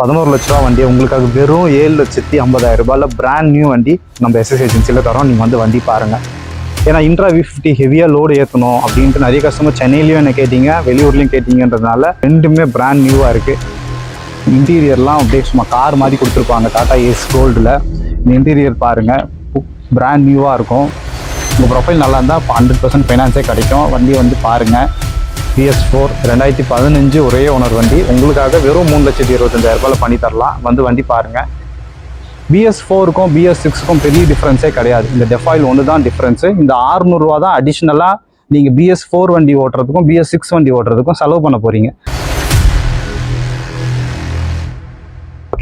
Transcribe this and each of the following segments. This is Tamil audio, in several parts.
பதினோரு லட்ச ரூபா வண்டி உங்களுக்காக வெறும் ஏழு லட்சத்தி ஐம்பதாயிரம் ரூபாயில் பிராண்ட் நியூ வண்டி நம்ம எஸ்எஸ் ஏஜென்சியில் தரோம். நீங்கள் வந்து வண்டி பாருங்கள் ஏன்னா இன்ட்ரா வி ஃபிஃப்டி ஹெவியாக லோடு ஏற்றணும் அப்படின்ட்டு நிறைய கஸ்டமர் சென்னையிலையும் என்ன கேட்டிங்க வெளியூர்லேயும் கேட்டிங்கன்றதுனால ரெண்டுமே பிராண்ட் நியூவாக இருக்குது இன்டீரியர்லாம் அப்படியே சும்மா கார் மாதிரி கொடுத்துருப்பாங்க. டாடா ஏஸ் கோல்டில் இந்த இன்டீரியர் பாருங்கள் பிராண்ட் நியூவாக இருக்கும். உங்கள் ப்ரொஃபைல் நல்லா இருந்தால் ஹண்ட்ரட் பர்சன்ட் ஃபைனான்ஸே கிடைக்கும். வண்டி வந்து பாருங்கள் பிஎஸ் ஃபோர் ரெண்டாயிரத்தி பதினஞ்சு ஒரே ஓனர் வண்டி. உங்களுக்காக வெறும் மூணு லட்சத்தி இருபத்தஞ்சாயிரம் ரூபாயில் பண்ணி தரலாம். வந்து வண்டி பாருங்கள் பிஎஸ் ஃபோருக்கும் பிஎஸ் சிக்ஸுக்கும் பெரிய டிஃப்ரென்ஸே கிடையாது. இந்த டெஃபாயில் ஒன்று தான் டிஃப்ரென்ஸு இந்த ஆறுநூறுவா தான் அடிஷ்னலாக நீங்கள் பிஎஸ் ஃபோர் வண்டி ஓட்டுறதுக்கும் பிஎஸ் சிக்ஸ் வண்டி ஓட்டுறதுக்கும் செலவு பண்ண போகிறீங்க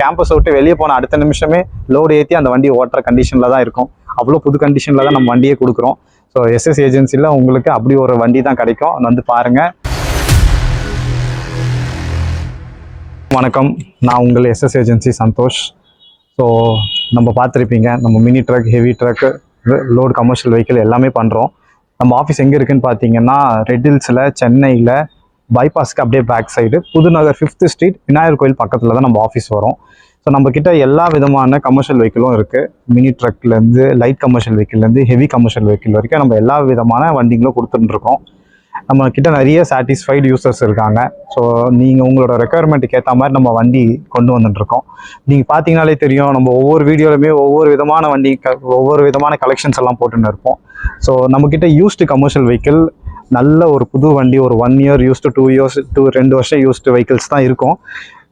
கேம்பஸ் விட்டு வெளியே போன அடுத்த நிமிஷமே லோடு ஏற்றி அந்த வண்டி ஓட்டுற கண்டிஷனில் தான் இருக்கும். அவ்வளோ புது கண்டிஷனில் தான் நம்ம வண்டியே கொடுக்குறோம். ஸோ எஸ்எஸ் ஏஜென்சியில் உங்களுக்கு அப்படி ஒரு வண்டி தான் கிடைக்கும். வந்து பாருங்கள் வணக்கம். நான் உங்கள் எஸ்எஸ் ஏஜென்சி சந்தோஷ். ஸோ நம்ம பார்த்துருப்பீங்க. நம்ம mini truck heavy truck load commercial vehicle எல்லாமே பண்ணுறோம் நம்ம ஆஃபீஸ் எங்கே இருக்குதுன்னு பார்த்தீங்கன்னா ரெட் ஹில்ஸில் சென்னையில் பைபாஸ்க்கு அப்படியே back side Pudunagar fifth street Vinayagar கோயில் பக்கத்தில் தான் நம்ம ஆஃபீஸ் வரும். ஸோ நம்ம கிட்ட எல்லா விதமான கமர்ஷியல் வெஹிக்கிளும் இருக்குது மினி ட்ரக்லேருந்து லைட் கமர்ஷியல் வெஹிக்கிள்லேருந்து ஹெவி கமர்ஷியல் வெஹிக்கிள் வரைக்கும் நம்ம எல்லா விதமான வண்டிங்களும் கொடுத்துட்டுருக்கோம் நம்ம கிட்ட நிறைய சாட்டிஸ்ஃபைடு யூசர்ஸ் இருக்காங்க. ஸோ நீங்கள் உங்களோட ரெக்குயர்மெண்ட்டுக்கு ஏற்ற மாதிரி நம்ம வண்டி கொண்டு வந்துட்டுருக்கோம் நீங்கள் பார்த்தீங்கனாலே தெரியும் நம்ம ஒவ்வொரு வீடியோலையுமே ஒவ்வொரு விதமான வண்டி ஒவ்வொரு விதமான கலெக்ஷன்ஸ் எல்லாம் போட்டுன்னு இருப்போம். ஸோ நம்மக்கிட்ட யூஸ்டு கமர்ஷியல் வெஹிக்கிள் நல்ல ஒரு புது வண்டி ஒரு one year used two years two ரெண்டு வருஷம் யூஸ்டு வெஹிக்கிள்ஸ் தான் இருக்கும்.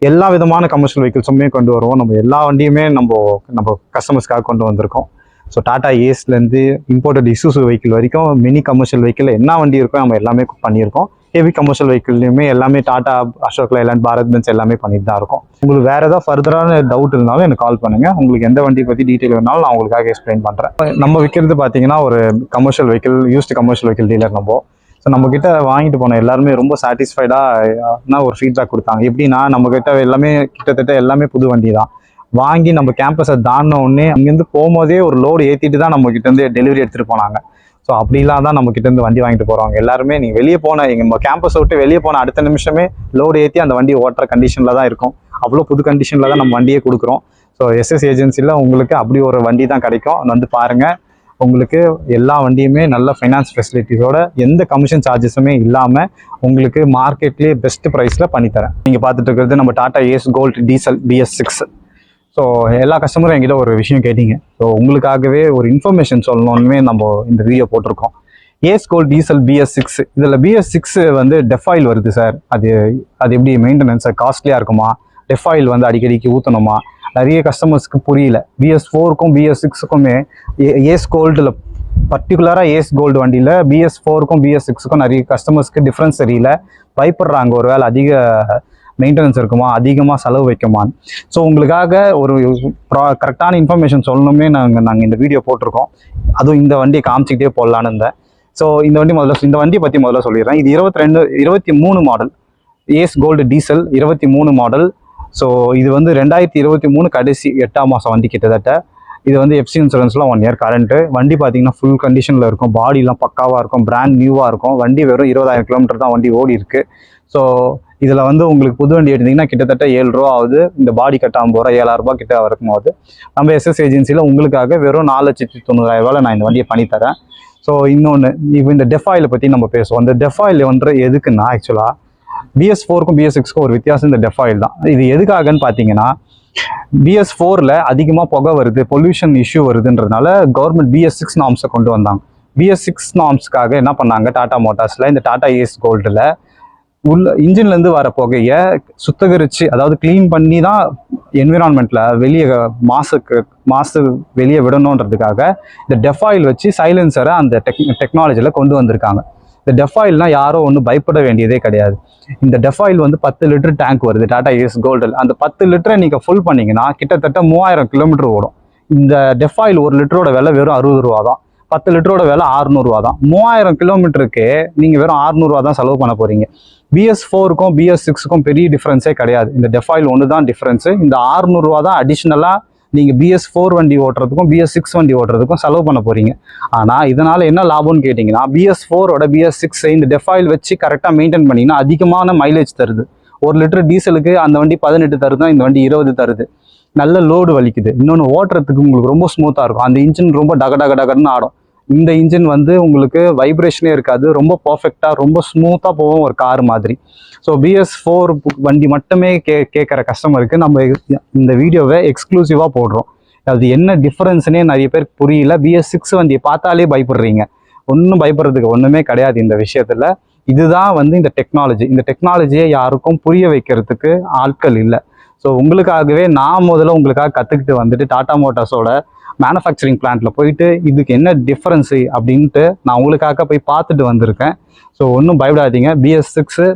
எல்லா விதமான கமர்ஷியல் வெஹிக்கிள்ஸுமே கொண்டு வருவோம். நம்ம எல்லா வண்டியுமே நம்ம நம்ம கஸ்டமர்ஸ்க்காக கொண்டு வந்திருக்கோம். ஸோ டாடா ஏஸ்லேருந்து இம்போர்ட்டட் இசூசு வெஹிக்கிள் வரைக்கும் மினி கமர்ஷியல் வெஹிக்கிள் என்ன வண்டி இருக்கோ நம்ம எல்லாமே பண்ணியிருக்கோம். ஹெவி கமர்ஷியல் வெஹிக்கிள்லையுமே எல்லாமே டாடா அசோக் லைலாண்ட் பாரத் பென்ஸ் எல்லாமே பண்ணிட்டு தான் இருக்கும். உங்களுக்கு வேறு ஏதாவது ஃபர்தரான டவுட் இருந்தாலும் எனக்கு கால் பண்ணுங்கள் உங்களுக்கு எந்த வண்டி பற்றி டீட்டெயில் வேணாலும் நான் உங்களுக்காக எக்ஸ்பிளைன் பண்ணுறேன் நம்ம விற்கிறது பார்த்தீங்கன்னா ஒரு commercial vehicle used commercial vehicle dealer நம்ம. ஸோ நம்ம வாங்கிட்டு போன எல்லாருமே ரொம்ப சாட்டிஸ்ஃபைடாக ஒரு ஃபீட்பேக் கொடுத்தாங்க. எப்படின்னா நம்ம எல்லாமே கிட்டத்தட்ட எல்லாமே புது வண்டி தான். வாங்கி நம்ம கேம்பஸை தாண்டின உடனே அங்கேருந்து போகும்போதே ஒரு லோடு ஏற்றிட்டு தான் நம்ம டெலிவரி எடுத்துகிட்டு போனாங்க. ஸோ அப்படிலாம் தான் நம்ம வண்டி வாங்கிட்டு போகிறவங்க எல்லாருமே. நீங்கள் வெளியே போன எங்கள் நம்ம கேம்பஸை விட்டு வெளியே போன அடுத்த நிமிஷமே லோடு ஏற்றி அந்த வண்டி ஓட்டுற கண்டிஷனில் தான் இருக்கும். அவ்வளோ புது கண்டிஷனில் தான் நம்ம வண்டியே கொடுக்குறோம். ஸோ எஸ்எஸ் ஏஜென்சியில் உங்களுக்கு அப்படி ஒரு வண்டி தான் கிடைக்கும். வந்து பாருங்கள் உங்களுக்கு எல்லா வண்டியுமே நல்ல ஃபைனான்ஸ் ஃபெசிலிட்டிஸோட எந்த கமிஷன் சார்ஜஸுமே இல்லாமல் உங்களுக்கு மார்க்கெட்லேயே பெஸ்ட் ப்ரைஸில் பண்ணித்தரேன். நீங்கள் பார்த்துட்டு இருக்கிறது நம்ம Tata Ace gold diesel BS six so எல்லா கஸ்டமரும் என்கிட்ட ஒரு விஷயம் கேட்டீங்க. ஸோ உங்களுக்காகவே ஒரு இன்ஃபர்மேஷன் சொல்லணும்னு நம்ம இந்த வீடியோ போட்டிருக்கோம். Ace gold diesel BS six இதில் பிஎஸ் சிக்ஸ் வந்து டெஃபாயில் வருது சார் அது அது எப்படி மெயின்டெனன்ஸ் காஸ்ட்லியாக இருக்குமா? டெஃபாயில் வந்து அடிக்கடிக்கு ஊற்றணுமா நிறைய கஸ்டமர்ஸ்க்கு புரியல. பிஎஸ் ஃபோருக்கும் பிஎஸ் சிக்ஸுக்குமே ஏஸ் கோல்டில் பர்டிகுலராக ஏஸ் கோல்டு வண்டியில் பிஎஸ் ஃபோருக்கும் பிஎஸ் சிக்ஸுக்கும் நிறைய கஸ்டமர்ஸ்க்கு டிஃப்ரென்ஸ் தெரியல. பயப்படுறாங்க. ஒரு வேலை அதிக மெயின்டெனன்ஸ் இருக்குமா? அதிகமாக செலவு வைக்குமான்னு. ஸோ உங்களுக்காக ஒரு ப்ரா கரெக்டான இன்ஃபர்மேஷன் சொல்லணுமே நாங்கள் நாங்கள் இந்த வீடியோ போட்டிருக்கோம். அதுவும் இந்த வண்டியை காமிச்சிக்கிட்டே போடலான்னு இருந்தேன். ஸோ இந்த வண்டி முதல்ல இந்த வண்டியை பற்றி முதல்ல சொல்லிடுறேன். இது இருபத்தி ரெண்டு இருபத்தி மூணு மாடல் ஏஸ் கோல்டு டீசல் இருபத்தி மூணு மாடல் ஸோ இது வந்து ரெண்டாயிரத்தி இருபத்தி மூணு கடைசி எட்டாம் மாதம் வண்டி கிட்டத்தட்ட. இது வந்து எஃப்சி இன்சூரன்ஸ்லாம் ஒன் இயர் கரண்ட்டு வண்டி பார்த்தீங்கன்னா ஃபுல் கண்டிஷனில் இருக்கும். பாடிலாம் பக்காவாக இருக்கும். பிராண்ட் நியூவாக இருக்கும். வண்டி வெறும் இருபதாயிரம் கிலோமீட்டர் தான் வண்டி ஓடி இருக்குது ஸோ இதில் வந்து உங்களுக்கு புது வண்டி எடுத்தீங்கன்னா கிட்டத்தட்ட ஏழு ரூபா ஆகுது. இந்த பாடி கட்டாமல் போகிற ஏழாயிரரூபா ஏழாயிரம் ரூபாய் கிட்ட இருக்கும் போது நம்ம எஸ்எஸ் ஏஜென்சியில் உங்களுக்காக வெறும் நாலு லட்சத்தி தொண்ணூறாயிரம் நான் இந்த வண்டியை பண்ணித்தரேன். ஸோ இன்னொன்று இப்போ இந்த டெஃபாயில் பற்றி நம்ம பேசுவோம். இந்த டெஃபாயில் வந்து எதுக்குன்னா ஆக்சுவலாக பிஎஸ் ஃபோருக்கும் பிஎஸ் சிக்ஸ்க்கும் ஒரு வித்தியாசம் இந்த டெஃபாயில் தான். இது எதுக்காகன்னு பார்த்தீங்கன்னா பிஎஸ் ஃபோரில் அதிகமாக புகை வருது பொல்யூஷன் இஷ்யூ வருதுன்றதுனால கவர்மெண்ட் பிஎஸ் சிக்ஸ் நாம்ஸை கொண்டு வந்தாங்க. பிஎஸ் சிக்ஸ் நாம்ஸ்க்காக என்ன பண்ணாங்க? டாடா மோட்டார்ஸில் இந்த டாடா ஏஸ் கோல்டில் உள்ள இன்ஜின்லேருந்து வர புகையை சுத்தகரித்து அதாவது க்ளீன் பண்ணி தான் என்விரான்மெண்ட்டில் வெளியே மாசுக்கு மாசு வெளியே விடணுன்றதுக்காக இந்த டெஃபாயில் வச்சு சைலன்சரை அந்த டெக் டெக்னாலஜியில் கொண்டு வந்திருக்காங்க. இந்த டெஃபாயில்னா யாரோ ஒன்றும் பயப்பட வேண்டியதே கிடையாது. இந்த டெஃபாயில் வந்து பத்து லிட்டர் டேங்க் வருது டாடா ஏஸ் கோல்டில் அந்த பத்து லிட்டரை நீங்கள் ஃபுல் பண்ணிங்கன்னா கிட்டத்தட்ட மூவாயிரம் கிலோமீட்டர் ஓடும். இந்த டெஃபாயில் ஒரு லிட்டரோட விலை வெறும் அறுபது ரூபா தான். பத்து லிட்டரோட விலை அறுநூறுவா தான். மூவாயிரம் கிலோமீட்டருக்கு நீங்கள் வெறும் அறுநூறுவா தான் செலவு பண்ண போகிறீங்க பிஎஸ் ஃபோருக்கும் பிஎஸ் சிக்ஸுக்கும் பெரிய டிஃப்ரென்ஸே கிடையாது. இந்த டெஃபாயில் ஒன்று தான் டிஃப்ரென்ஸு இந்த அறுநூறுவா தான் அடிஷ்னலாக நீங்கள் பிஎஸ் ஃபோர் வண்டி ஓட்டுறதுக்கும் பிஎஸ் சிக்ஸ் வண்டி ஓட்டுறதுக்கும் செலவு பண்ண போகிறீங்க ஆனால் இதனால் என்ன லாபம்னு கேட்டிங்கன்னா பிஎஸ் ஃபோரோட பிஎஸ் சிக்ஸ் இந்த டெஃபாயில் வச்சு கரெக்டாக மெயின்டைன் பண்ணிங்கன்னா அதிகமான மைலேஜ் தருது. ஒரு லிட்டர் டீசலுக்கு அந்த வண்டி பதினெட்டு தருதுன்னா இந்த வண்டி இருபது தருது. நல்ல லோடு வலிக்குது. இன்னொன்று ஓட்டுறதுக்கு உங்களுக்கு ரொம்ப ஸ்மூத்தாக இருக்கும். அந்த இன்ஜின் ரொம்ப டக டக டகன்னு ஆடும். இந்த இன்ஜின் வந்து உங்களுக்கு வைப்ரேஷனே இருக்காது. ரொம்ப பர்ஃபெக்டாக ரொம்ப ஸ்மூத்தாக போகும் ஒரு கார் மாதிரி. ஸோ பிஎஸ் ஃபோர் வண்டி மட்டுமே கே கேட்குற கஸ்டமருக்கு நம்ம இந்த வீடியோவை எக்ஸ்க்ளூசிவாக போடுறோம். அது என்ன டிஃப்ரென்ஸ்னே நிறைய பேருக்கு புரியல. பிஎஸ் சிக்ஸ் வண்டியை பார்த்தாலே பயப்படுறீங்க. ஒன்றும் பயப்படுறதுக்கு ஒன்றுமே கிடையாது இந்த விஷயத்தில். இதுதான் வந்து இந்த டெக்னாலஜி இந்த டெக்னாலஜியை யாருக்கும் புரிய வைக்கிறதுக்கு ஆட்கள் இல்லை. ஸோ உங்களுக்காகவே நான் முதல்ல உங்களுக்காக கற்றுக்கிட்டு வந்துட்டு டாடா மோட்டார்ஸோட மேனுஃபேக்சரிங் பிளான்ட்டில் போயிட்டு இதுக்கு என்ன டிஃப்ரென்ஸு அப்படின்ட்டு நான் உங்களுக்காக போய் பார்த்துட்டு வந்திருக்கேன். ஸோ ஒன்றும் பயப்படாதீங்க. பிஎஸ் சிக்ஸு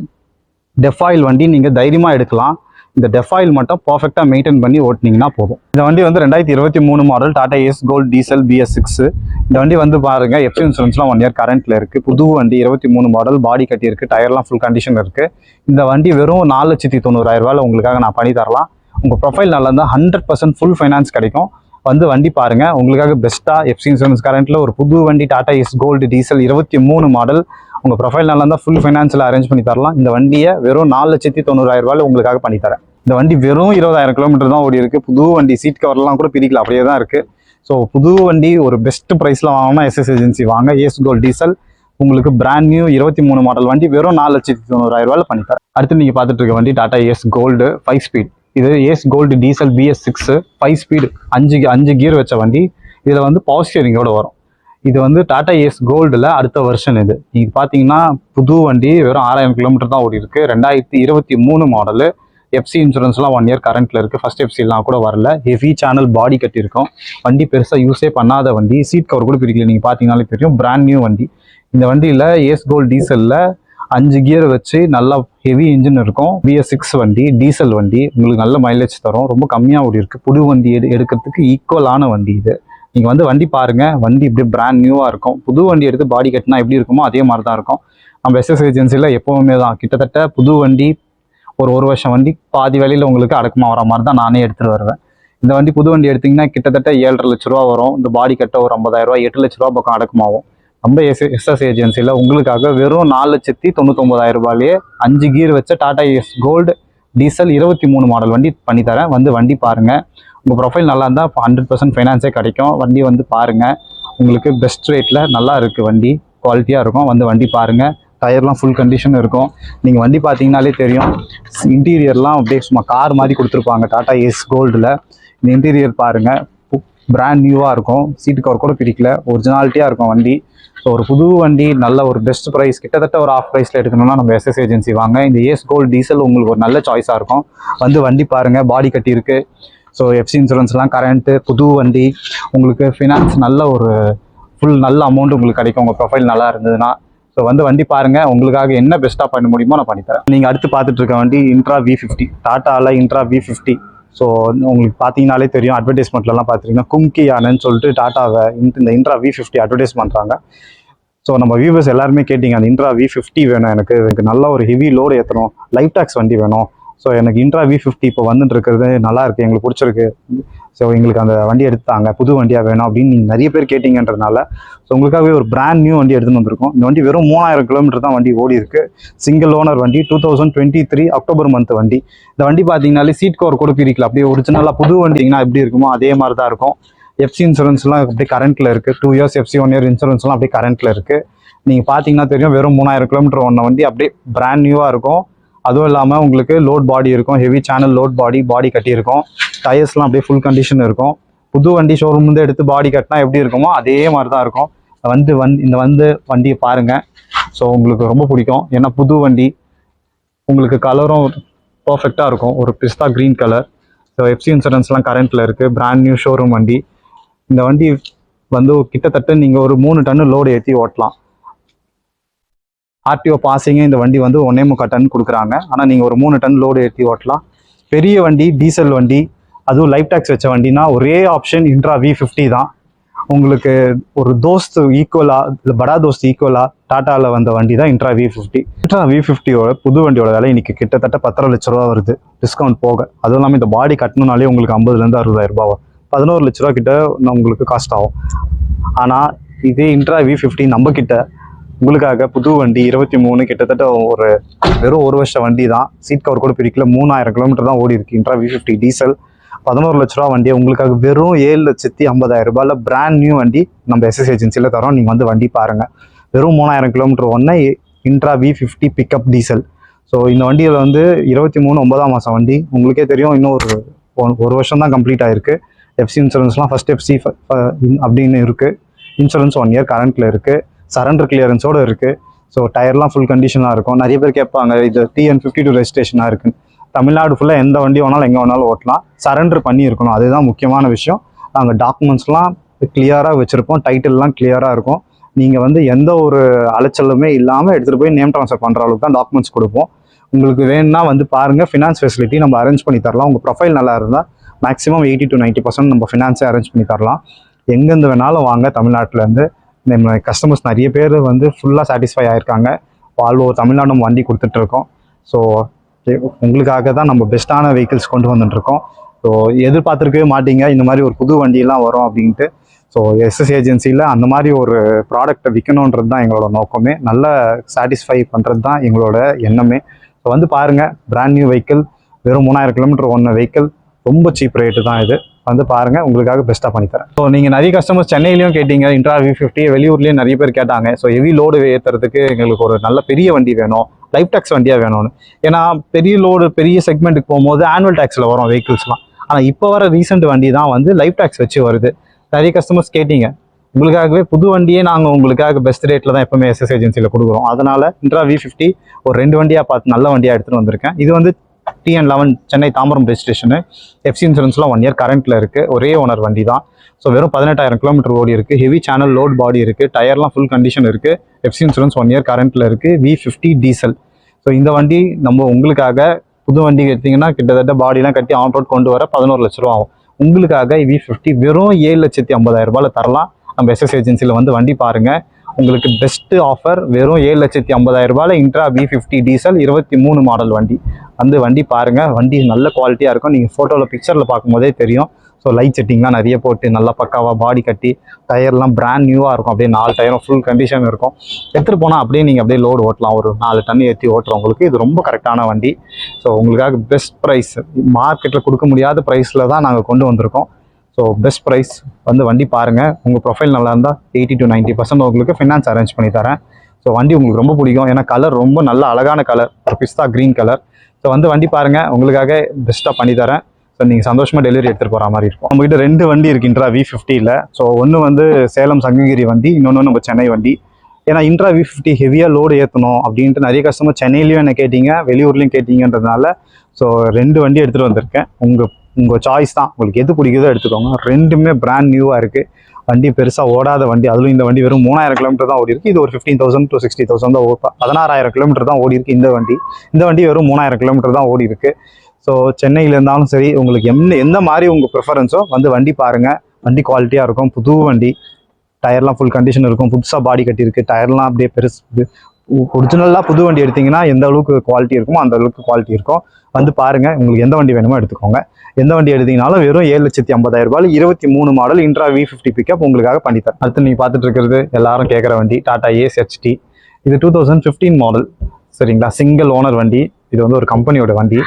டெஃபாயில் வண்டி நீங்கள் தைரியமாக எடுக்கலாம். இந்த டெஃபாயில் மட்டும் பர்ஃபெக்டாக மெயின்டைன் பண்ணி ஓட்டினீங்கன்னா போதும். இந்த வண்டி வந்து ரெண்டாயிரத்தி இருபத்தி மூணு model Tata Ace gold diesel BS six இந்த வண்டி வந்து பாருங்க எஃப் இன்சூரன்ஸ்லாம் ஒன் இயர் கரண்ட்டில் இருக்குது புது வண்டி இருபத்தி மூணு மாடல் பாடி கட்டிருக்கு டயர்லாம் ஃபுல் கண்டிஷன் இருக்குது இந்த வண்டி வெறும் நாலு லட்சத்தி தொண்ணூறாயிரம் ரூபாயில உங்களுக்காக நான் பண்ணி தரலாம். உங்கள் ப்ரொஃபைல் நல்லா இருந்தால் ஹண்ட்ரட் பர்சன்ட் ஃபுல் ஃபைனான்ஸ் கிடைக்கும். வந்து வண்டி பாருங்க. உங்களுக்காக பெஸ்ட்டா எஃப்சி இன்சூரன்ஸ் கரண்ட்ல ஒரு புது வண்டி டாடா எஸ் கோல்டு டீசல் இருபத்தி மூணு மாடல் உங்க ப்ரொஃபைல் நல்லா இருந்தால் ஃபுல் ஃபைனான்ஸில் அரேஞ்ச் பண்ணி தரலாம். இந்த வண்டியை வெறும் நாலு லட்சத்தி தொண்ணூறாயிரம் ரூபாயில உங்களுக்காக பண்ணி தரேன். இந்த வண்டி வெறும் இருபதாயிரம் கிலோமீட்டர் தான் ஓடி இருக்கு. புது வண்டி சீட் கவர்லாம் கூட பிரிக்கல. அப்படியே தான் இருக்கு. ஸோ புது வண்டி ஒரு பெஸ்ட் ப்ரைஸில் வாங்கினா எஸ்எஸ் ஏஜென்சி வாங்க. ஏஸ் கோல்ட் டீசல் உங்களுக்கு பிராண்ட் நியூ இருபத்தி மூணு மாடல் வண்டி வெறும் நாலு லட்சத்தி தொண்ணூறாயிரம் ரூபாயில பண்ணி தரேன். அடுத்து நீங்கள் பார்த்துட்டு இருக்க வண்டி Tata Ace gold five speed இது Ace gold diesel BS six five speed அஞ்சு அஞ்சு கியர் வச்ச வண்டி. இதில் வந்து பவர் ஸ்டியரிங்கோட வரும். இது வந்து டாடா ஏஸ் கோல்டில் அடுத்த வருஷன் இது. இது பார்த்தீங்கன்னா புது வண்டி வெறும் ஆறாயிரம் கிலோமீட்டர் தான் ஓடி இருக்கு. ரெண்டாயிரத்தி இருபத்தி மூணு மாடலு எஃப்சி இன்சூரன்ஸ்லாம் ஒன் இயர் கரண்ட்டில் இருக்குது ஃபர்ஸ்ட் எஃப்சிலாம் கூட வரல. ஹெவி சேனல் பாடி கட்டியிருக்கோம் வண்டி பெருசாக யூஸே பண்ணாத வண்டி. சீட் கவர் கூட பிரிக்கல நீங்கள் பார்த்தீங்கனாலே தெரியும். பிராண்ட் நியூ வண்டி. இந்த வண்டியில் ஏஸ் கோல்டு டீசலில் அஞ்சு கியர் வச்சு நல்லா ஹெவி இன்ஜின் இருக்கும். பிஎஸ் சிக்ஸ் வண்டி டீசல் வண்டி உங்களுக்கு நல்ல மைலேஜ் தரும். ரொம்ப கம்மியாக ஓடி இருக்குது புது வண்டி எடு எடுக்கிறதுக்கு ஈக்குவலான வண்டி இது. நீங்கள் வந்து வண்டி பாருங்க. வண்டி இப்படி பிராண்ட் நியூவாக இருக்கும். புது வண்டி எடுத்து பாடி கட்டினா எப்படி இருக்குமோ அதே மாதிரி தான் இருக்கும். நம்ம எஸ்எஸ் ஏஜென்சியில் எப்போவுமே தான். கிட்டத்தட்ட புது வண்டி ஒரு ஒரு வருஷம் வண்டி பாதி வேலையில் உங்களுக்கு அடக்கமாக வர மாதிரி தான் நானே எடுத்துகிட்டு வருவேன். இந்த வண்டி புது வண்டி எடுத்தீங்கன்னா கிட்டத்தட்ட ஏழரை லட்ச ரூபா வரும். இந்த பாடி கட்ட ஒரு ஐம்பதாயிரரூபா எட்டு லட்ச ரூபா பக்கம் அடக்கமாகும். நம்ம எஸ் எஸ்எஸ் ஏஜென்சியில் உங்களுக்காக வெறும் நாலு லட்சத்தி தொண்ணூத்தொம்பதாயிரம் ரூபாயிலேயே அஞ்சு கீர் வச்ச டாடா எஸ் கோல்டு டீசல் இருபத்தி மூணு மாடல் வண்டி பண்ணி தரேன் வந்து வண்டி பாருங்கள் உங்கள் ப்ரொஃபைல் நல்லா இருந்தால் ஹண்ட்ரட் பர்சன்ட் ஃபைனான்ஸே கிடைக்கும். வண்டி வந்து பாருங்கள் உங்களுக்கு பெஸ்ட் ரேட்டில் நல்லா இருக்குது வண்டி. குவாலிட்டியாக இருக்கும். வந்து வண்டி பாருங்கள் டயர்லாம் ஃபுல் கண்டிஷன் இருக்கும். நீங்கள் வண்டி பார்த்தீங்கனாலே தெரியும். இன்டீரியர்லாம் அப்படியே சும்மா கார் மாதிரி கொடுத்துருப்பாங்க டாடா ஏஸ் கோல்டில் இந்த இன்டீரியர் பாருங்கள் பிராண்ட் நியூவாக இருக்கும். சீட்டு கவர் கூட பிடிக்கல. ஒரிஜினாலிட்டியாக இருக்கும் வண்டி. ஸோ ஒரு புது வண்டி நல்ல ஒரு பெஸ்ட் ப்ரைஸ் கிட்டத்தட்ட ஒரு ஆஃப் ப்ரைஸில் எடுக்கணும்னா நம்ம எஸ்எஸ் ஏஜென்சி வாங்க. இந்த ஏஸ் கோல்டு டீசல் உங்களுக்கு ஒரு நல்ல சாய்ஸாக இருக்கும். வந்து வண்டி பாருங்கள் பாடி கட்டியிருக்கு ஸோ எஃப்சி இன்சூரன்ஸ்லாம் கரண்ட்டு புது வண்டி. உங்களுக்கு ஃபினான்ஸ் நல்ல ஒரு ஃபுல் நல்ல அமௌண்ட் உங்களுக்கு கிடைக்கும். உங்கள் ப்ரொஃபைல் நல்லா இருந்ததுன்னா. ஸோ வந்து வண்டி பாருங்கள் உங்களுக்காக என்ன பெஸ்ட்டாக பண்ண முடியுமோ நான் பண்ணித்தரேன். நீங்கள் அடுத்து பார்த்துட்டு இருக்க வண்டி இன்ட்ரா வி ஃபிஃப்டி டாட்டாவில் இன்ட்ரா வி ஃபிஃப்டி ஸோ உங்களுக்கு பார்த்தீங்கனாலே தெரியும் அட்வர்டைஸ்மெண்ட்லலாம் பார்த்துருக்கீங்கன்னா கும்கி யானன்னு சொல்லிட்டு டாட்டாவை இந்த இன்ட்ரா வி ஃபிஃப்டி அட்வர்டைஸ் பண்ணுறாங்க ஸோ நம்ம வியூவர்ஸ் எல்லாருமே கேட்டிங்க அந்த இன்ட்ரா வி ஃபிஃப்டி வேணும் எனக்கு எனக்கு நல்ல ஒரு ஹெவி லோடு ஏற்றணும் லைஃப் டாக்ஸ் வண்டி வேணும் ஸோ எனக்கு இன்ட்ரா வி ஃபிஃப்டி இப்போ வந்துட்டு இருக்கிறது நல்லா இருக்கு எங்களுக்கு பிடிச்சிருக்கு. ஸோ எங்களுக்கு அந்த வண்டி எடுத்தாங்க புது வண்டியாக வேணும் அப்படின்னு நீங்கள் நிறைய பேர் கேட்டிங்கன்றதுனால ஸோ உங்களுக்காகவே ஒரு பிராண்ட் நியூ வண்டி எடுத்துன்னு வந்திருக்கோம். இந்த வண்டி வெறும் மூணாயிரம் கிலோமீட்டர் தான் வண்டி ஓடி இருக்கு சிங்கிள் ஓனர் வண்டி two thousand twenty three October month வண்டி. இந்த வண்டி பார்த்தீங்கனாலே சீட் கவர் கூட பிரிக்கல அப்படியே ஒரிஜினலாக புது வண்டிங்கன்னா எப்படி இருக்குமோ அதே மாதிரி தான் இருக்கும் எஃப்சி இன்சூரன்ஸ்லாம் அப்படியே கரண்ட்டில் இருக்குது two years FC one year இன்சூரன்ஸ்லாம் அப்படியே கரண்ட்டில் இருக்குது நீங்கள் பார்த்தீங்கன்னா தெரியும் வெறும் மூணாயிரம் கிலோமீட்டர் ஒன்ன வண்டி அப்படியே பிராண்ட் நியூவாக இருக்கும். அதுவும் இல்லாமல் உங்களுக்கு லோட் பாடி இருக்கும். Heavy channel load body body கட்டியிருக்கும். டயர்ஸ்லாம் அப்படியே ஃபுல் கண்டிஷன் இருக்கும். புது வண்டி ஷோரூம் வந்து எடுத்து பாடி கட்டினா எப்படி இருக்குமோ அதே மாதிரி தான் இருக்கும் வந்து வந் இந்த வந்து வண்டியை பாருங்கள் ஸோ உங்களுக்கு ரொம்ப பிடிக்கும். ஏன்னா புது வண்டி உங்களுக்கு கலரும் பர்ஃபெக்டாக இருக்கும். ஒரு பிஸ்தா க்ரீன் கலர் ஸோ எஃப்சி இன்சூரன்ஸ்லாம் கரண்ட்டில் இருக்குது பிராண்ட் நியூ ஷோரூம் வண்டி. இந்த வண்டி வந்து கிட்டத்தட்ட நீங்கள் ஒரு மூணு டன்னு லோடு ஏற்றி ஓட்டலாம். ஆர்டிஓ பாசிங்க இந்த வண்டி வந்து ஒன்னே முக்கால் டன் கொடுக்குறாங்க. ஆனால் நீங்கள் ஒரு மூணு டன் லோடு ஏற்றி ஓட்டலாம். பெரிய வண்டி டீசல் வண்டி அதுவும் லைஃப் டேக்ஸ் வச்ச வண்டினா ஒரே ஆப்ஷன் இன்ட்ரா வி ஃபிஃப்டி தான். உங்களுக்கு ஒரு தோஸ்து ஈக்குவலாக இல்லை படா தோஸ்து ஈக்குவலா டாட்டாவில் வந்த வண்டி தான் Intra V fifty Intra V ஃபிஃப்டியோட புது வண்டியோட விலை இன்னைக்கு கிட்டத்தட்ட பத்தரை லட்ச ரூபா வருது. டிஸ்கவுண்ட் போக. அதுவும் இல்லாமல் இந்த பாடி கட்டணுனாலே உங்களுக்கு ஐம்பதுலேருந்து அறுபதாயிரம் ரூபா பதினோரு லட்ச ரூபா கிட்ட உங்களுக்கு காஸ்ட் ஆகும். ஆனால் இதே இன்ட்ரா வி ஃபிஃப்டி நம்ம கிட்ட உங்களுக்காக புது வண்டி இருபத்தி மூணு கிட்டத்தட்ட ஒரு வெறும் ஒரு வருஷம் வண்டி தான் சீட் கவர் கூட பிரிக்கல. மூணாயிரம் கிலோமீட்டர் தான் ஓடி இருக்கு. இன்ட்ரா வி ஃபிஃப்டி டீசல் பதினோரு லட்ச ரூபா வண்டியை உங்களுக்காக வெறும் ஏழு லட்சத்தி ஐம்பதாயிரம் ரூபாயில் பிராண்ட் நியூ வண்டி நம்ம எஸ்எஸ் ஏஜென்சியில் தரோம். நீங்கள் வந்து வண்டி பாருங்கள் வெறும் மூணாயிரம் கிலோமீட்டர் ஒன்று Intra V fifty pickup diesel so இந்த வண்டியில் வந்து இருபத்தி மூணு ஒன்பதாம் மாதம் வண்டி. உங்களுக்கே தெரியும் இன்னும் ஒரு ஒரு வருஷம் தான் கம்ப்ளீட் ஆயிருக்கு. எஃப்சி இன்சூரன்ஸ்லாம் ஃபர்ஸ்ட் எஃப்சி அப்படின்னு இருக்குது இன்சூரன்ஸ் ஒன் இயர் கரண்ட்டில் இருக்குது சரண்டர் கிளியரன்ஸோடு இருக்குது ஸோ டயர்லாம் ஃபுல் கண்டிஷனாக இருக்கும். நிறைய பேர் கேட்பாங்க இது டிஎன் ஃபிஃப்டி டூ ரெஜிஸ்ட்ரேஷனாக இருக்குன்னு தமிழ்நாடு ஃபுல்லாக எந்த வண்டி வேணாலும் எங்கே வேணாலும் ஓட்டலாம். சரண்டர் பண்ணியிருக்கணும். அதுதான் முக்கியமான விஷயம். நாங்கள் டாக்குமெண்ட்ஸ்லாம் கிளியராக வச்சுருப்போம். டைட்டில்லாம் கிளியராக இருக்கும். நீங்கள் வந்து எந்த ஒரு அலைச்சலுமே இல்லாமல் எடுத்துகிட்டு போய் நேம் ட்ரான்ஸ்ஃபர் பண்ணுற அளவுக்கு தான் டாக்குமெண்ட்ஸ் கொடுப்போம். உங்களுக்கு வேணும்னா வந்து பாருங்கள் ஃபினான்ஸ் ஃபெசிலிட்டி நம்ம அரேஞ்ச் பண்ணி தரலாம். உங்கள் ப்ரொஃபைல் நல்லா இருந்தால் maximum eighty to ninety percent நம்ம ஃபினான்ஸே அரேஞ்ச் பண்ணி தரலாம். எங்கேருந்து வேணாலும் வாங்க தமிழ்நாட்டிலேருந்து நம்ம கஸ்டமர்ஸ் நிறைய பேர் வந்து ஃபுல்லாக சாட்டிஸ்ஃபை ஆகிருக்காங்க வால்வோ தமிழ்நாடு நம்ம வண்டி கொடுத்துட்ருக்கோம். ஸோ உங்களுக்காக தான் நம்ம பெஸ்ட்டான வெஹிக்கிள்ஸ் கொண்டு வந்துட்டுருக்கோம் ஸோ எதிர்பார்த்துருக்கவே மாட்டீங்க. இந்த மாதிரி ஒரு புது வண்டியெல்லாம் வரும் அப்படின்ட்டு. ஸோ எஸ்எஸ் ஏஜென்சியில் அந்த மாதிரி ஒரு ப்ராடக்ட்டை விற்கணுன்றது தான் எங்களோட நோக்கமே. நல்ல சாட்டிஸ்ஃபை பண்ணுறது தான் எங்களோட எண்ணமே. ஸோ வந்து பாருங்கள் பிராண்ட் நியூ வெஹிக்கிள் வெறும் மூணாயிரம் கிலோமீட்டர் ஒன்று வெஹிக்கிள் ரொம்ப சீப் ரேட்டு தான் இது. வந்து பாருங்கள் உங்களுக்காக பெஸ்ட்டாக பண்ணித்தரேன். ஸோ நீங்கள் நிறைய கஸ்டமர்ஸ் சென்னையிலையும் கேட்டீங்க இன்ட்ரா வி ஃபிஃப்டி வெளியூர்லேயும் நிறைய பேர் கேட்டாங்க. ஸோ ஹெவி லோடு ஏற்றுறதுக்கு எங்களுக்கு ஒரு நல்ல பெரிய வண்டி வேணும் லைஃப் டேக்ஸ் வண்டியாக வேணும்னு. ஏன்னா பெரிய லோடு பெரிய செக்மெண்ட்டுக்கு போகும்போது ஆனுவல் டேக்ஸில் வரும் வெஹிக்கிள்ஸ்லாம் ஆனால் இப்போ வர ரீசெண்ட் வண்டி தான் வந்து லைஃப் டேக்ஸ் வச்சு வருது. நிறைய கஸ்டமர்ஸ் கேட்டீங்க உங்களுக்காகவே புது வண்டியே நாங்கள் உங்களுக்காக பெஸ்ட் ரேட்டில் தான் எப்போவுமே எஸ்எஸ் ஏஜென்சியில் கொடுக்குறோம். அதனால் இன்ட்ரா வி ஃபிஃப்டி ஒரு ரெண்டு வண்டியாக பார்த்து நல்ல வண்டியாக எடுத்துகிட்டு வந்திருக்கேன். இது வந்து TN eleven Chennai Tambaram registration FC இன்சூரன்ஸ்லாம் one year கரண்ட்டில் இருக்குது ஒரே ஓனர் வண்டி தான் ஸோ வெறும் பதினெட்டாயிரம் கிலோமீட்டர் ஓடி இருக்குது ஹெவி சேனல் லோட் பாடி இருக்குது டயர்லாம் ஃபுல் கண்டிஷன் இருக்குது எஃப்சி இன்சூரன்ஸ் ஒன் இயர் கரண்ட்டில் இருக்குது வி ஃபிஃப்டி டீசல் ஸோ இந்த வண்டி நம்ம உங்களுக்காக புது வண்டி எடுத்தீங்கன்னா கிட்டத்தட்ட பாடிலாம் கட்டி ஆன் ரோட் கொண்டு வர பதினோரு லட்ச ரூபா ஆகும். உங்களுக்காக வி ஃபிஃப்டி வெறும் ஏழு லட்சத்தி ஐம்பதாயிரம் ரூபாயில் தரலாம். நம்ம எஸ்எஸ் ஏஜென்சியில் வந்து வண்டி பாருங்கள் உங்களுக்கு பெஸ்ட்டு ஆஃபர் வெறும் ஏழு லட்சத்தி ஐம்பதாயிரம் ரூபாயில் இன்ட்ரா வி ஃபிஃப்டி டீசல் இருபத்தி மூணு மாடல் வண்டி. வந்து வண்டி பாருங்கள் வண்டி நல்ல குவாலிட்டியாக இருக்கும். நீங்கள் ஃபோட்டோவில் பிக்சரில் பார்க்கும்போதே தெரியும். ஸோ லைட் செட்டிங்லாம் நிறைய போட்டு நல்லா பக்காவாக பாடி கட்டி டயர்லாம் பிராண்ட் நியூவாக இருக்கும். அப்படியே நாலு டயரும் ஃபுல் கண்டிஷன் இருக்கும். எடுத்துகிட்டு போனால் அப்படியே நீங்கள் அப்படியே லோடு ஓட்டலாம். ஒரு நாலு டன் ஏற்றி ஓட்டுறவங்களுக்கு இது ரொம்ப கரெக்டான வண்டி. ஸோ உங்களுக்காக பெஸ்ட் ப்ரைஸ் மார்க்கெட்டில் கொடுக்க முடியாத ப்ரைஸில் தான் நாங்கள் கொண்டு வந்திருக்கோம். ஸோ பெஸ்ட் ப்ரைஸ் வந்து வண்டி பாருங்கள் உங்கள் ப்ரொஃபைல் நல்லா இருந்தால் எயிட்டி டு நைன்ட்டி பர்சன்ட் உங்களுக்கு ஃபினான்ஸ் அரேஞ்ச் பண்ணி தரேன். ஸோ வண்டி உங்களுக்கு ரொம்ப பிடிக்கும். ஏன்னா கலர் ரொம்ப நல்ல அழகான கலர் ஒரு பிஸ்தா க்ரீன் கலர் ஸோ வந்து வண்டி பாருங்கள் உங்களுக்காக பெஸ்ட்டாக பண்ணி தரேன். ஸோ நீங்கள் சந்தோஷமாக டெலிவரி எடுத்துகிட்டு போகிற மாதிரி இருக்கும். நம்மகிட்ட ரெண்டு வண்டி இருக்கின்றா வி ஃபிஃப்டியில் ஸோ ஒன்று வந்து சேலம் சங்ககிரி வண்டி இன்னொன்று நம்ம சென்னை வண்டி. ஏன்னா இன்ட்ரா வி ஃபிஃப்டி ஹெவியாக லோடு ஏற்றணும் அப்படின்ட்டு நிறைய கஸ்டமர் சென்னையிலையும் என்ன கேட்டீங்க வெளியூர்லேயும் கேட்டிங்கன்றதுனால. ஸோ ரெண்டு வண்டி எடுத்துகிட்டு வந்திருக்கேன். உங்கள் உங்கள் சாய்ஸ் தான். உங்களுக்கு எது பிடிக்குதோ எடுத்துக்கோங்க. ரெண்டுமே பிராண்ட் நியூவாக இருக்குது வண்டி பெருசாக ஓடாத வண்டி அதுவும் இந்த வண்டி வெறும் மூணாயிரம் கிலோமீட்டர் தான் ஓடி இருக்கு இது ஒரு fifteen thousand to sixty thousand தான் ஓ- பதினாறாயிரம் கிலோமீட்டர் தான் ஓடி இருக்குது இந்த வண்டி. இந்த வண்டி வெறும் மூணாயிரம் கிலோமீட்டர் தான் ஓடி இருக்கு ஸோ சென்னையில் இருந்தாலும் சரி உங்களுக்கு என்ன எந்த மாதிரி உங்கள் ப்ரிஃபரன்ஸோ வந்து வண்டி பாருங்கள் வண்டி குவாலிட்டியாக இருக்கும். புது வண்டி. டயர்லாம் ஃபுல் கண்டிஷன் இருக்கும். புதுசாக பாடி கட்டியிருக்கு. டயர்லாம் அப்படியே பெருசு ஒரிஜினலாக புது வண்டி எடுத்திங்கன்னா எந்த அளவுக்கு குவாலிட்டி இருக்குமோ அந்த அளவுக்கு குவாலிட்டி இருக்கும். வந்து பாருங்கள் உங்களுக்கு எந்த வண்டி வேணுமோ எடுத்துக்கோங்க. எந்த வண்டி எடுத்தீங்கனாலும் வெறும் ஏழு லட்சத்தி ஐம்பதாயிரம் ரூபாயில் இருபத்தி மூணு model Intra V fifty pickup உங்களுக்காக பண்ணித்தரேன். அடுத்து நீங்கள் பார்த்துட்டு இருக்கிறது எல்லாரும் கேட்குற வண்டி டாடா ஏஸ் ஹெச்டி இது டூ தௌசண்ட் ஃபிஃப்டீன் மாடல் சரிங்களா? சிங்கிள் ஓனர் வண்டி. இது வந்து ஒரு கம்பெனியோட வண்டி.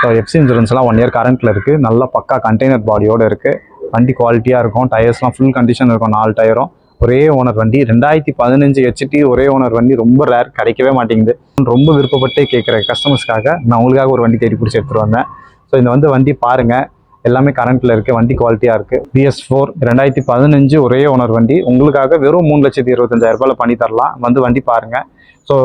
ஸோ எஃப்சி இன்சூரன்ஸ்லாம் ஒன் இயர் கரண்ட்டில் இருக்குது நல்லா பக்கா கண்டெய்னர் பாடியோடு இருக்குது வண்டி குவாலிட்டியாக இருக்கும். டயர்ஸ்லாம் ஃபுல் கண்டிஷன் இருக்கும். நாலு டயரும் ஒரே ஓனர் வண்டி. ரெண்டாயிரத்தி பதினஞ்சு ஹெச்டி ஒரே ஓனர் வண்டி. ரொம்ப ரேர் கிடைக்கவே மாட்டேங்குது. ரொம்ப விருப்பப்பட்டே கேட்குற கஸ்டமர்ஸ்க்காக நான் உங்களுக்காக ஒரு வண்டி தேடி பிடிச்சி எடுத்துகிட்டு வந்தேன். ஸோ இந்த வந்து வண்டி பாருங்கள் எல்லாமே கரண்ட்டில் இருக்குது வண்டி குவாலிட்டியாக இருக்குது பிஎஸ் ஃபோர் ரெண்டாயிரத்தி பதினஞ்சு ஒரே ஓனர் வண்டி. உங்களுக்காக வெறும் மூணு லட்சத்தி இருபத்தஞ்சாயிரரூபாயில் பண்ணி தரலாம். வந்து வண்டி பாருங்கள் ஸோ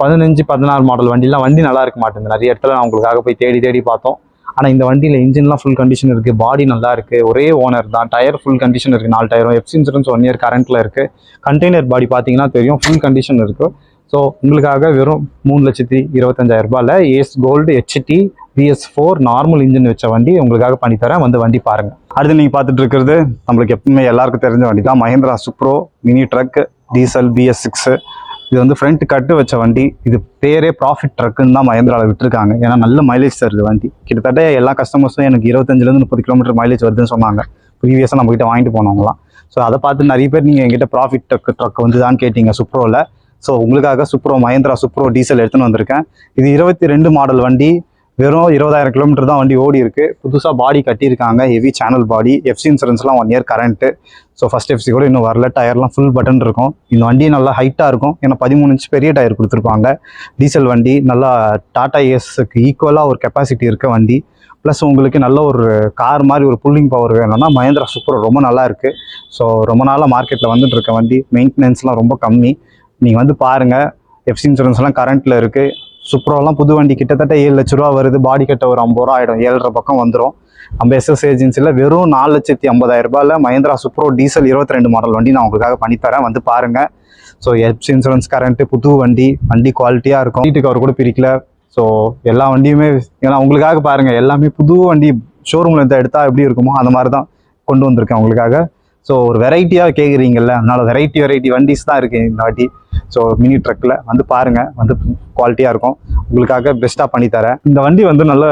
பதினஞ்சு பதினாறு மாடல் வண்டிலாம் வண்டி நல்லா இருக்க மாட்டேங்குது. நிறைய இடத்துல நான் உங்களுக்காக போய் தேடி தேடி பார்த்தோம். ஆனால் இந்த வண்டியில் இன்ஜின்லாம் ஃபுல் கண்டிஷன் இருக்குது பாடி நல்லா இருக்குது ஒரே ஓனர் தான். டயர் ஃபுல் கண்டிஷன் இருக்குது நாலு டயரும் எஃப்சி இன்சூரன்ஸ் ஒன் இயர் கரண்ட்டில் இருக்குது கண்டெய்னர் பாடி பார்த்தீங்கன்னா தெரியும். ஃபுல் கண்டிஷன் இருக்குது ஸோ உங்களுக்காக வெறும் மூணு லட்சத்தி இருபத்தஞ்சாயிரரூபாயில் Ace gold HD BS four normal engine வச்ச வண்டி உங்களுக்காக பண்ணித்தரேன். வந்து வண்டி பாருங்கள் அடுத்து நீங்கள் பார்த்துட்டு இருக்கிறது நம்மளுக்கு எப்பவுமே எல்லாருக்கும் தெரிஞ்ச வண்டி தான். Mahindra Supro mini truck diesel BS six இது வந்து ஃப்ரண்ட் கட்டு வச்ச வண்டி. இது பேரே ப்ராஃபிட் ட்ரக்குன்னு தான் மஹேந்திராவில் விட்டுருக்காங்க. ஏன்னா நல்ல மைலேஜ் தருது வண்டி. கிட்டத்தட்ட எல்லா கஸ்டமர்ஸும் எனக்கு இருபத்தஞ்சிலேருந்து முப்பது கிலோமீட்டர் மைலேஜ் வருதுன்னு சொன்னாங்க. ப்ரீவியஸாக நம்ம கிட்ட வாங்கிட்டு போனவங்களாம் ஸோ அதை பார்த்து நிறைய பேர் நீங்கள் எங்கிட்ட ப்ராஃபிட் ட்ரக் ட்ரக் வந்து தான் கேட்டீங்க சுப்ரோவில் ஸோ உங்களுக்காக சுப்ரோ மஹேந்திரா சுப்ரோ டீசல் எடுத்துன்னு வந்திருக்கேன். இது இருபத்தி ரெண்டு மாடல் வண்டி. வெறும் இருபதாயிரம் கிலோமீட்டர் தான் வண்டி ஓடி இருக்கு. புதுசாக பாடி கட்டியிருக்காங்க. Heavy channel body FC இன்சூரன்ஸ்லாம் one year current so first FC கூட இன்னும் வரல. டயர்லாம் ஃபுல் பட்டன் இருக்கும். இந்த வண்டி நல்லா ஹைட்டாக இருக்கும். ஏன்னா பதிமூணு இன்ச் பெரிய டயர் கொடுத்துருப்பாங்க. டீசல் வண்டி நல்லா டாடா ஏஸுக்கு ஈக்குவலாக ஒரு கெப்பாசிட்டி இருக்க வண்டி. ப்ளஸ் உங்களுக்கு நல்ல ஒரு கார் மாதிரி ஒரு புல்லிங் பவர் வேணும்னா மஹேந்திரா சூப்பர் ரொம்ப நல்லா இருக்குது ஸோ ரொம்ப நாளாக மார்க்கெட்டில் வந்துட்டு இருக்க வண்டி. மெயின்டெனன்ஸ்லாம் ரொம்ப கம்மி. நீங்கள் வந்து பாருங்கள் எஃப்சி இன்சூரன்ஸ்லாம் கரண்ட்டில் இருக்குது சுப்ரோலாம் புது வண்டி கிட்டத்தட்ட ஏழு லட்ச ரூபா வருது பாடி கட்ட ஒரு ஐம்பது ரூபா ஆகிடும் ஏழரை பக்கம் வந்துடும் நம்ம எஸ்எஸ் ஏஜென்சியில் வெறும் நாலு லட்சத்தி ஐம்பதாயிரம் ரூபாயில் மஹேந்திரா சுப்ரோ டீசல் இருபத்தி ரெண்டு மாடல் வண்டி நான் உங்களுக்காக பண்ணித்தரேன் வந்து பாருங்கள் ஸோ எஃப்சி இன்சூரன்ஸ் கரண்ட்டு புது வண்டி வண்டி குவாலிட்டியாக இருக்கும் வீட்டுக்கு அவர் கூட பிரிக்கல. ஸோ எல்லா வண்டியுமே ஏன்னா உங்களுக்காக பாருங்கள் எல்லாமே புது வண்டி ஷோரூமில் எடுத்தால் எப்படி இருக்குமோ அந்த மாதிரி தான் கொண்டு வந்திருக்கேன் உங்களுக்காக. ஸோ ஒரு வெரைட்டியாக கேட்குறீங்கல்ல அதனால வெரைட்டி வெரைட்டி வண்டிஸ் தான் இருக்குது இந்த வாட்டி. ஸோ மினி ட்ரக்கில் வந்து பாருங்கள் வந்து குவாலிட்டியாக இருக்கும். உங்களுக்காக பெஸ்ட்டாக பண்ணி தரேன். இந்த வண்டி வந்து நல்ல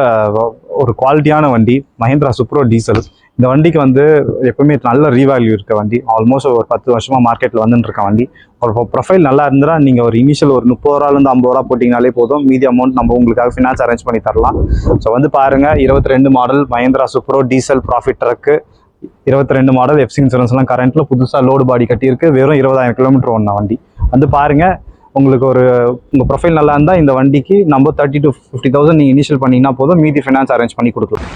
ஒரு குவாலிட்டியான வண்டி மஹேந்திரா சுப்ரோ டீசல் இந்த வண்டிக்கு வந்து எப்பவுமே நல்ல ரீவேல்யூ இருக்க வண்டி. ஆல்மோஸ்ட் ஒரு பத்து வருஷமாக மார்க்கெட்டில் வந்துட்டு இருக்க வண்டி. ஒரு ப்ரொஃபைல் நல்லா இருந்தால் நீங்கள் ஒரு இனிஷியல் ஒரு முப்பது ரூபாலேருந்து ஐம்பது ரூபா போட்டிங்கனாலே போதும். மீதி அமௌண்ட் நம்ம உங்களுக்காக ஃபினான்ஸ் அரேஞ்ச் பண்ணி தரலாம். ஸோ வந்து பாருங்கள் இருபத்தி ரெண்டு model Mahindra Supro diesel profit truck இருபத்தி ரெண்டு மாடல் எஃப்சி இன்சூரன்ஸ்லாம் கரண்ட்டில் புதுசாக லோடு பாடி கட்டியிருக்கு. வெறும் இருபதாயிரம் கிலோமீட்டர் ஒன்றா வண்டி. வந்து பாருங்கள் உங்களுக்கு ஒரு உங்கள் ப்ரொஃபைல் நல்லா இருந்தால் இந்த வண்டிக்கு நம்ம தேர்ட்டி டு ஃபிஃப்டி தௌசண்ட் நீங்கள் இனிஷியல் பண்ணிங்கன்னா போதும். மீதி ஃபினான்ஸ் அரேஞ்ச் பண்ணி கொடுக்கலாம்.